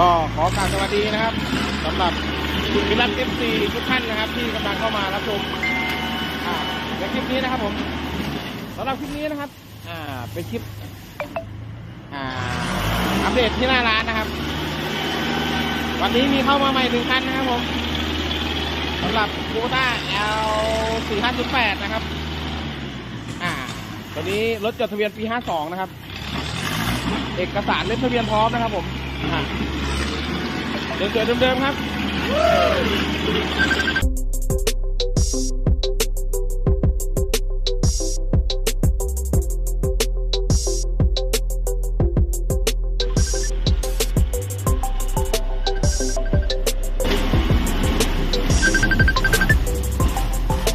ก็ขอกรารสวัสดีนะครับสำหรับคุณมิลันเอฟซีทุกท่านนะครับ ที่กำลังเข้ามารับชมในคลิปนี้นะครับผมสำหรับคลิปนี้นะครับ อ่าเป็นคลิปอ่าอัปเดตที่หน้าร้านนะครับ วันนี้มีเข้ามาใหม่หนึ่งคันนะครับผมสำหรับโ o ต้า L 4 5 0 8นะครับ อ่าตัวนี้รถจดทะเบียนปี 52 นะครับ เอกสารเล่มทะเบียนพร้อมนะครับผม เดิมๆเดิมๆครับ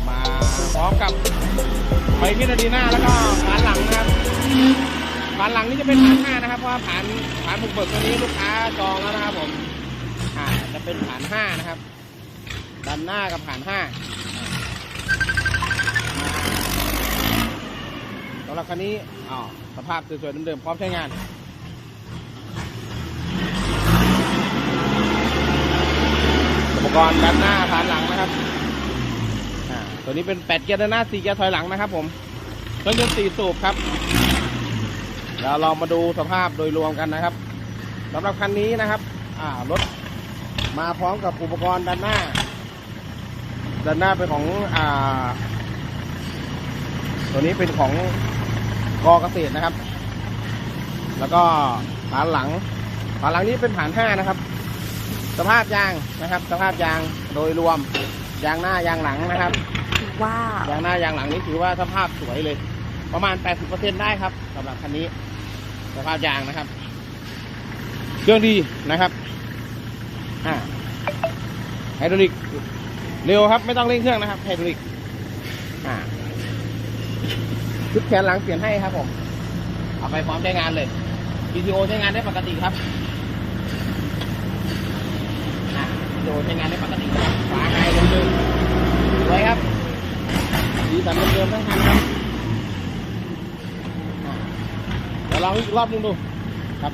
มาพร้อมกับไฟพินาดีหน้าแล้วก็ฐานหลังนะครับานหลังนี่จะเป็นฐานห้านะครับ เพราะว่าฐานฐานบุกเบิกตัวนี้ลูกค้าจองแล้วนะครับผมอ่าจะเป็นฐานห้านะครับด้านหน้ากับฐานห้าสำหรับคันนี้อ๋อสภาพสวยๆเดิมๆพร้อมใช้งานอุปกรณ์ด้านหน้าฐานหลังนะครับอ่าตัวนี้เป็นแปดเกียร์ด้านหน้าสี่เกียร์ถอยหลังนะครับผมเครื่องยนต์สี่สูบครับ เราลองมาดูสภาพโดยรวมกันนะครับสำหรับคันนี้นะครับอ่ารถมาพร้อมกับอุปกรณ์ด้านหน้าด้านหน้าเป็นของอ่าตัวนี้เป็นของกอเกษตรนะครับ แล้วก็ฐานหลังฐานหลังนี้เป็นฐานห้านะครับ สภาพยางนะครับ สภาพยางโดยรวมยางหน้ายางหลังนะครับว้าวยางหน้ายางหลังนี้ถือว่าสภาพสวยเลย ประมาณ 80%ได้ครับสำหรับคันนี้ สภาพยางนะครับเครื่องดีนะครับอ่าไฮดรอลิกเร็วครับ ไม่ต้องเร่งเครื่องนะครับไฮดรอลิกอ่าชุดแขนหลังเปลี่ยนให้ครับผมเอาไปพร้อมใช้งานเลย PTO ใช้งานได้ปกติครับโดใช้งานได้ปกติครับฝาไฮเดิมๆสวยครับสีสันเดิมๆทั้งคันครับอะเดี๋ยว ลองอีกรอบนึงดูครับ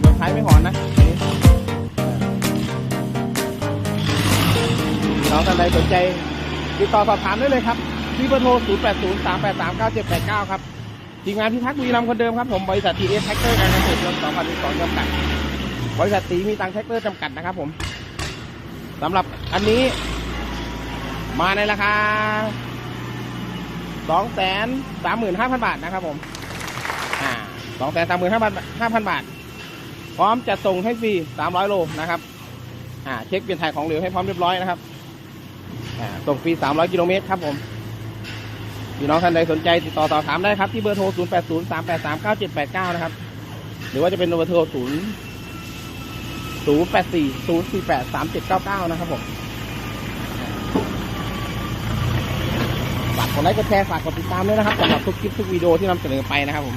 เมืองไทยไม่หอนนะน้องท่านใดสนใจติดต่อสอบถามได้เลยครับ ที่เบอร์โทร 0 8 0 3 8 3 9 7 8 9 ครับ ทีมงานพิทักษ์บุรีรัมย์คนเดิมครับผมบริษัททีเอสแท็กเตอร์การเกษตรยนต์2012จำกัด บริษัทตีมีตังแท็กเตอร์จำกัดนะครับผมสำหรับอันนี้มาในราคา 235,000 บาทนะครับผมอ่า235,000 5,000บาท พร้อมจะส่งให้ฟรี300โลนะครับอ่าเช็คเปลี่ยนถ่ายของเหลวให้พร้อมเรียบร้อยนะครับอ่าส่งฟรี300กิโลเมตรครับผม พี่น้องท่านใดสนใจติดต่อสอบถามได้ครับที่เบอร์โทร 0 8 0 3 8 3 9 7 8 9 นะครับ หรือว่าจะเป็นเบอร์โทร 0 0 8 4 0 4 8 3 7 9 9 นะครับผมฝากกดไลค์กดแชร์ฝากกดติดตามด้วยนะครับสำหรับทุกคลิปทุกวิดีโอที่นำเสนอไปนะครับผม